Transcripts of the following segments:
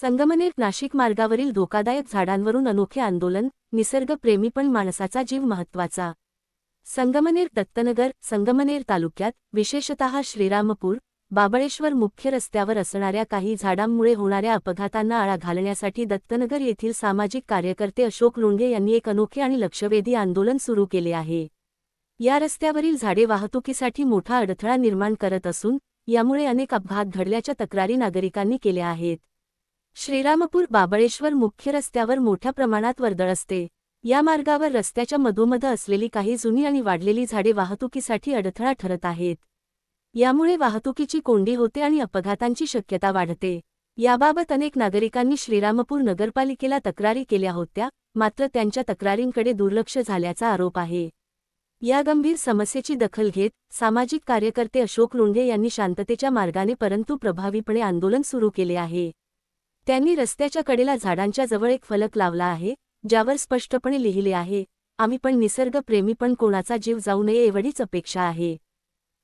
संगमनेर नाशिक मार्गावरील धोकादायक झाडांवरून अनोखे आंदोलन निसर्गप्रेमी पण माणसाचा जीव महत्त्वाचा संगमनेर दत्तनगर संगमनेर तालुक्यात विशेषतः श्रीरामपूर बाबळेश्वर मुख्य रस्त्यावर असणाऱ्या काही झाडांमुळे होणाऱ्या अपघातांना आळा घालण्यासाठी दत्तनगर येथील सामाजिक कार्यकर्ते अशोक लोंढे यांनी एक अनोखे आणि लक्षवेधी आंदोलन सुरू केले आहे. या रस्त्यावरील झाडे वाहतुकीसाठी मोठा अडथळा निर्माण करत असून यामुळे अनेक अपघात घडल्याच्या तक्रारी नागरिकांनी केल्या आहेत. श्रीरामपूर बाबळेश्वर मुख्य रस्त्यावर मोठ्या प्रमाणात वर्दळ असते. या मार्गावर रस्त्याच्या मधोमध असलेली काही जुनी आणि वाढलेली झाडे वाहतुकीसाठी अडथळा ठरत आहेत. यामुळे वाहतुकीची कोंडी होते आणि अपघातांची शक्यता वाढते. याबाबत अनेक नागरिकांनी श्रीरामपूर नगरपालिकेला तक्रारी केल्या होत्या मात्र त्यांच्या तक्रारींकडे दुर्लक्ष झाल्याचा आरोप आहे. या गंभीर समस्येची दखल घेत सामाजिक कार्यकर्ते अशोक लोंढे यांनी शांततेच्या मार्गाने परंतु प्रभावीपणे आंदोलन सुरू केले आहे. त्यांनी रस्त्याच्या कडेला झाडांच्या जवळ एक फलक लावला आहे ज्यावर स्पष्टपणे लिहिले आहे आम्ही पण निसर्गप्रेमी पण कोणाचा जीव जाऊ नये एवढीच अपेक्षा आहे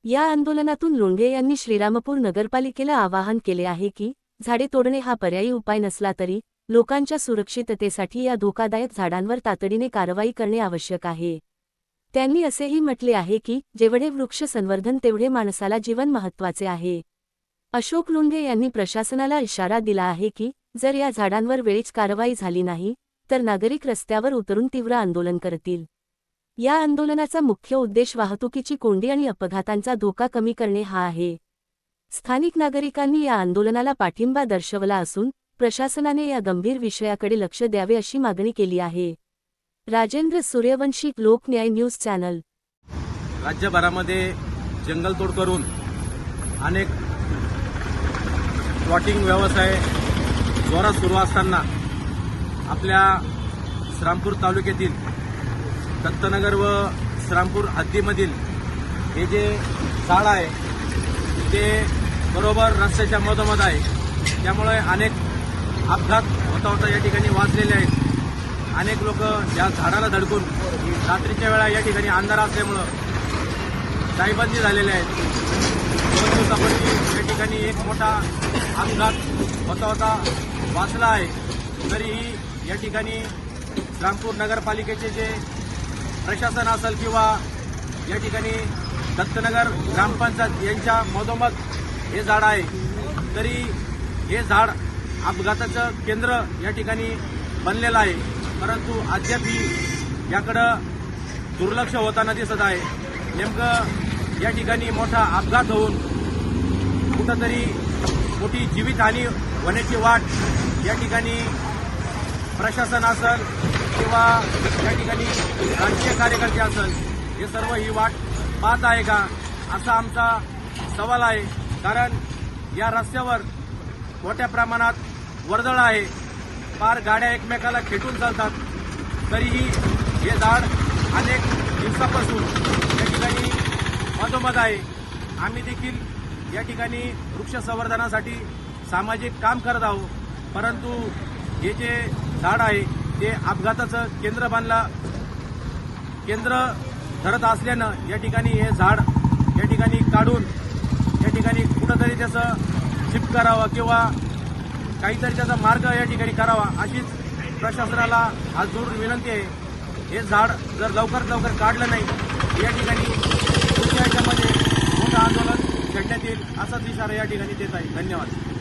या आंदोलनातून लोंढे यांनी श्रीरामपूर नगरपालिकेला आवाहन केले आहे की झाडे तोडणे हा पर्यायी उपाय नसला तरी लोकांच्या सुरक्षिततेसाठी या धोकादायक झाडांवर तातडीने कारवाई करणे आवश्यक आहे त्यांनी असेही म्हटले आहे की जेवढे वृक्ष संवर्धन तेवढे माणसाला जीवन महत्त्वाचे आहे. अशोक लोंढे यांनी प्रशासनाला इशारा दिला आहे की जर या झाडांवर वेळीच कारवाई झाली नाही तर नागरिक रस्त्यावर उतरून तीव्र आंदोलन करतील. या आंदोलनाचा मुख्य उद्देश वाहतुकीची कोंडी आणि अपघातांचा धोका कमी करणे हा आहे. स्थानिक नागरिकांनी या आंदोलनाला पाठिंबा दर्शवला असून प्रशासनाने या गंभीर विषयाकडे लक्ष द्यावे अशी मागणी केली आहे. Rajendra Suryavanshi Loknyay news channel. राज्यभरामध्ये जंगलतोड करून अनेक प्लॉटिंग व्यवसाय जोरात सुरू असताना आपल्या श्रामपूर तालुक्यातील दत्तनगर व श्रामपूर हद्दीमधील हे जे झाड आहे ते बरोबर रस्त्याच्या मधोमध आहे. त्यामुळे अनेक अपघात होता होता या ठिकाणी वाचलेले आहेत. अनेक लोक या झाडाला धडकून रात्रीच्या वेळा या ठिकाणी अंधार असल्यामुळं टाईबंदी झालेले आहेत दोन दिवसापूर्वी या ठिकाणी एक मोठा अपघात होता होता वाचला आहे. तरीही या ठिकाणी रामपूर नगरपालिकेचे जे प्रशासन असेल किंवा या ठिकाणी दत्तनगर ग्रामपंचायत यांच्या मधोमध हे झाड आहे तरी हे झाड अपघाताचं केंद्र या ठिकाणी बनलेलं आहे. परंतु अद्यापही याकडं दुर्लक्ष होताना दिसत आहे. नेमकं या ठिकाणी मोठा अपघात होऊन कुठंतरी मोठी जीवितहानी होण्याची वाट या ठिकाणी प्रशासन असेल किंवा या ठिकाणी राजकीय कार्यकर्ते असेल हे सर्व ही वाट पाहत आहे का? असा आमचा सवाल आहे. कारण या रस्त्यावर मोठ्या प्रमाणात वर्दळ आहे. फार गाड्या एकमेकाला खेटून चालतात. तरीही हे झाड अनेक दिवसापासून या ठिकाणी मधोमध आहे. आम्ही देखील या ठिकाणी वृक्ष संवर्धनासाठी सामाजिक काम करत आहोत. परंतु हे जे झाड आहे ते अपघाताचं केंद्र बांधला केंद्र ठरत असल्यानं या ठिकाणी हे झाड या ठिकाणी काढून या ठिकाणी कुठंतरी त्याचं शिफ्ट करावं किंवा काहीतरी त्याचा मार्ग या ठिकाणी करावा अशीच प्रशासनाला आज दूर विनंती आहे. हे झाड जर लवकरात लवकर काढलं नाही या ठिकाणी याच्यामध्ये छेडण्यात येईल असाच इशारा या ठिकाणी देत आहे. धन्यवाद.